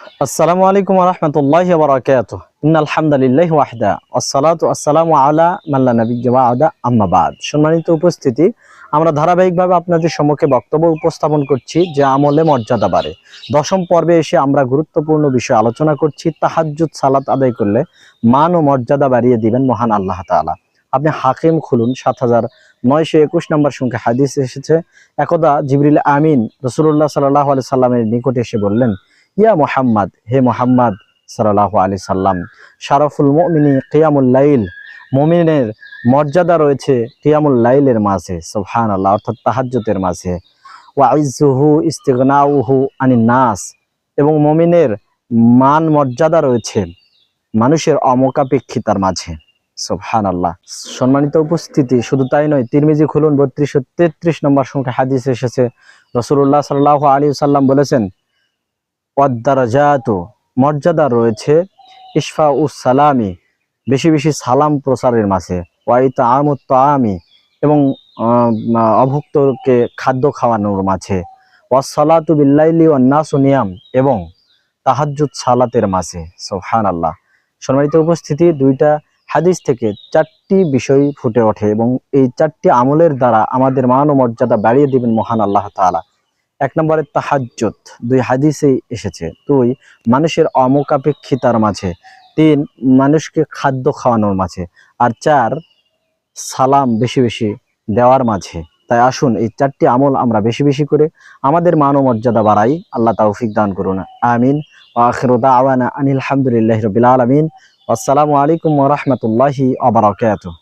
আসসালামু আলাইকুম রহমতুল্লাহ বরাকাত আলহামদুলিল্লাহ ওয়াহদা। আসসালাতু আসসালামু আলা মাল্লা নবী আদা আম্মাবাদ সম্মানিত উপস্থিতি, আমরা ধারাবাহিকভাবে আপনাদের সম্মুখে বক্তব্য উপস্থাপন করছি যে আমলে মর্যাদা বাড়ে। দশম পর্বে এসে আমরা গুরুত্বপূর্ণ বিষয় আলোচনা করছি, তাহাজ্জুদ, সালাত আদায় করলে মান ও মর্যাদা বাড়িয়ে দিবেন মহান আল্লাহ তাআলা। আপনি হাকিম খুলুন, সাত হাজার নয়শো একুশ নম্বর সংখ্যা হাদিস এসেছে, একদা জিবরিল আমিন রসুল্লাহ সাল্লাহ আলি সাল্লামের নিকটে এসে বললেন ইয়া মোহাম্মদ, হে মোহাম্মদ সাল্লাহ আলি সাল্লাম, শারফুল মমিনী কিয়ামুল লাইল, মমিনের মর্যাদা রয়েছে কিয়ামুল লাইলের মাঝে সুবহান আল্লাহ অর্থাৎ তাহাজ্জুতের মাঝে। ওয়াইজুহু ইস্তিগনাউহু আনি নাস, এবং মমিনের মান মর্যাদা রয়েছে মানুষের অমোকাপেক্ষিতার মাঝে সুবহান আল্লাহ সম্মানিত উপস্থিতি, শুধু তাই নয়, তিরমিজি খুলুন, বত্রিশশো তেত্রিশ নম্বর সংখ্যা হাদিস এসেছে। রসুল্লাহ সাল্লাহ আলী সাল্লাম বলেছেন পদ্দারাজাত মর্যাদা রয়েছে ইশফা উস সালামি বেশি বেশি সালাম প্রসারের মাঝে ওয়াইতা আমি এবং অভুক্তকে খাদ্য খাওয়ানোর মাঝে ওয়াসালাতু বিল্লাইলি ওয়ান্নাসু নিয়াম এবং তাহাজ্জুদ সালাতের মাঝে সোহান আল্লাহ সম্মানিত উপস্থিতি, দুইটা হাদিস থেকে চারটি বিষয় ফুটে ওঠে এবং এই চারটি আমলের দ্বারা আমাদের মান ও মর্যাদা বাড়িয়ে দিবেন মহান আল্লাহ তাআলা। এক নম্বরে তাহাজ্জুদ, দুই হাদিসেই এসেছে, দুই, মানুষের অমোকাপেক্ষিতার মাঝে, তিন, মানুষকে খাদ্য খাওয়ানোর মাঝে, আর চার, সালাম বেশি বেশি দেওয়ার মাঝে। তাই আসুন, এই চারটি আমল আমরা বেশি বেশি করে আমাদের মান ও মর্যাদা বাড়াই। আল্লাহ তৌফিক দান করুন। আমিন। আখির দাওয়ানা আনিল হামদুলিল্লাহি রাব্বিল আলামিন। আসসালামু আলাইকুম রাহমাতুল্লাহি ওয়া বারাকাতুহু।